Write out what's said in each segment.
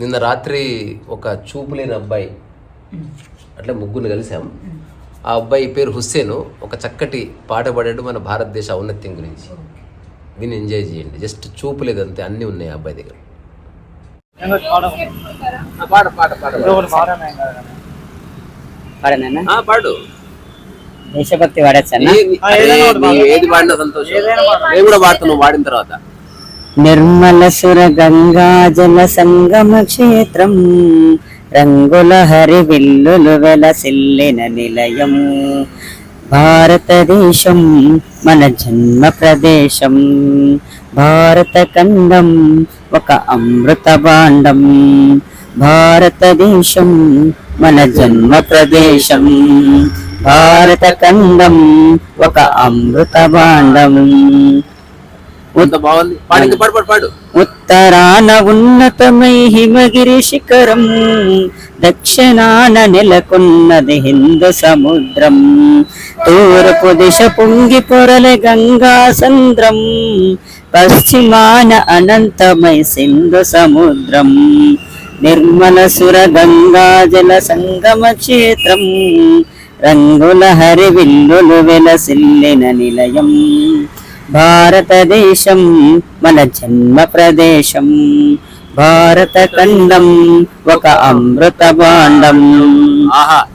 నిన్న రాత్రి ఒక చూపు లేని అబ్బాయి అట్లా ముగ్గురు కలిసాం. ఆ అబ్బాయి పేరు హుస్సేన్. ఒక చక్కటి పాట పాడాడు మన భారతదేశ ఔన్నత్యం గురించి. దీన్ని ఎంజాయ్ చేయండి. జస్ట్ చూపు లేదంతే అన్నీ ఉన్నాయి ఆ అబ్బాయి దగ్గర. పాట పాట పాట పాడనా? పాడు. దేశభక్తి నీవు ఏది పాడినా సంతోషం. నేను కూడా పాడుతాను వాడిన తర్వాత. నిర్మల సుర సంగమ క్షేత్రం. రంగుల హరి విల్లులు వెలసిల్లిన నిలయం. భారతదేశం మన జన్మ ప్రదేశం. భారత ఖండం ఒక అమృత భాండం. భారతదేశం మన జన్మ ప్రదేశం. భారత ఖండం ఒక అమృత భాండం. ఉత్తరాన ఉన్నతమై హిమగిరి శిఖరం దక్షిణాన నెలకొన్నది హిందూ సముద్రం. తూర్పు దిశ పొంగి పొరలే గంగా సంద్రం పశ్చిమాన అనంతమై సింధు సముద్రం. నిర్మల సుర గంగా జల సంగమ క్షేత్రం రంగుల హరి విల్లులు వెలసిల్లిన నిలయం. భారతదేశం మన జన్మ ప్రదేశం. భారత ఖండం ఒక అమృత భాండం.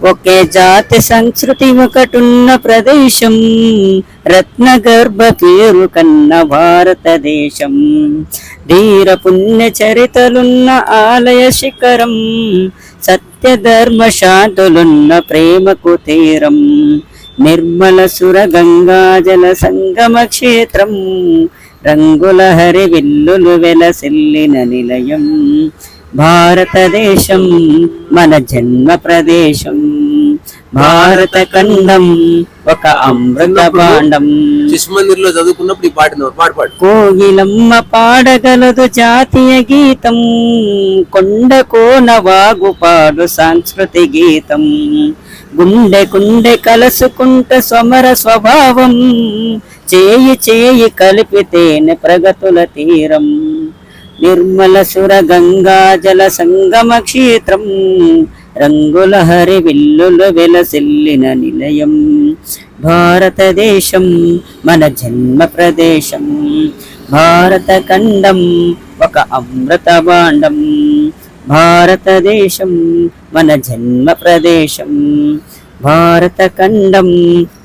ఒకే జాతి సంస్కృతి ఒకటున్న ప్రదేశం. రత్న గర్భ పేరు కన్న భారతదేశం. ధీర పుణ్య చరితలున్న ఆలయ శిఖరం. సత్య ధర్మ శాంతులున్న ప్రేమకు తీరం. నిర్మల సుర గంగా జల సంగమ క్షేత్రం రంగుల హరి విల్లులు వెలసిల్లిన నిలయం. భారతదేశం మన జన్మ ప్రదేశం. భారత ఖండం ఒక అమృత భాండం శిశుమందిర్లో చదువుకున్నప్పుడు ఈ పాడు పాడు. కోగిలమ్మ పాడగలదు జాతీయ గీతం కొండ కోన వాగు పాడు సాంస్కృతి గీతం. గుండె గుండె కలుసుకుంట సమర స్వభావం. చేయి చేయి కలిపితేనే ప్రగతుల తీరం. నిర్మల సుర గంగా జల సంగమ క్షేత్రం. రంగుల హరి విల్లులు వెలసిల్లిన నిలయం. భారతదేశం మన జన్మ ప్రదేశం. భారత ఖండం ఒక అమృత భాండం. భారతదేశం మన జన్మ ప్రదేశం. భారత ఖండం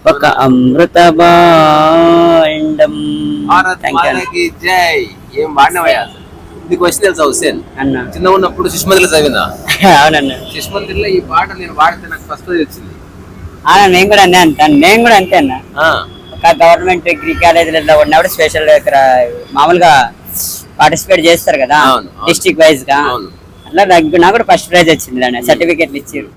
ఒక అమృత భాండం జై. ఏం పాడినవయ్యా అసలు నీకు వచ్చి తెలుసా హుసేన్ అన్న. చిన్న ఉన్నప్పుడు శిశుమందిర్లో చదివినా అవునన్న. శిశుమందిర్లో ఈ పాట నేను పాడితే నాకు ఫస్ట్ వచ్చింది. నేను కూడా అన్నీ అంటాను నేను కూడా అంతే అన్న. ఆ, ఒక గవర్నమెంట్ డిగ్రీ కాలేజీలలో ఉన్నప్పుడు స్పెషల్ ఇక్కడ మామూలుగా పార్టిసిపేట్ చేస్తారు కదా. డిస్ట్రిక్ట్ వైజ్గా. అవును అట్లా నాకు కూడా ఫస్ట్ ప్రైజ్ వచ్చింది అన్న సర్టిఫికెట్లు ఇచ్చారు.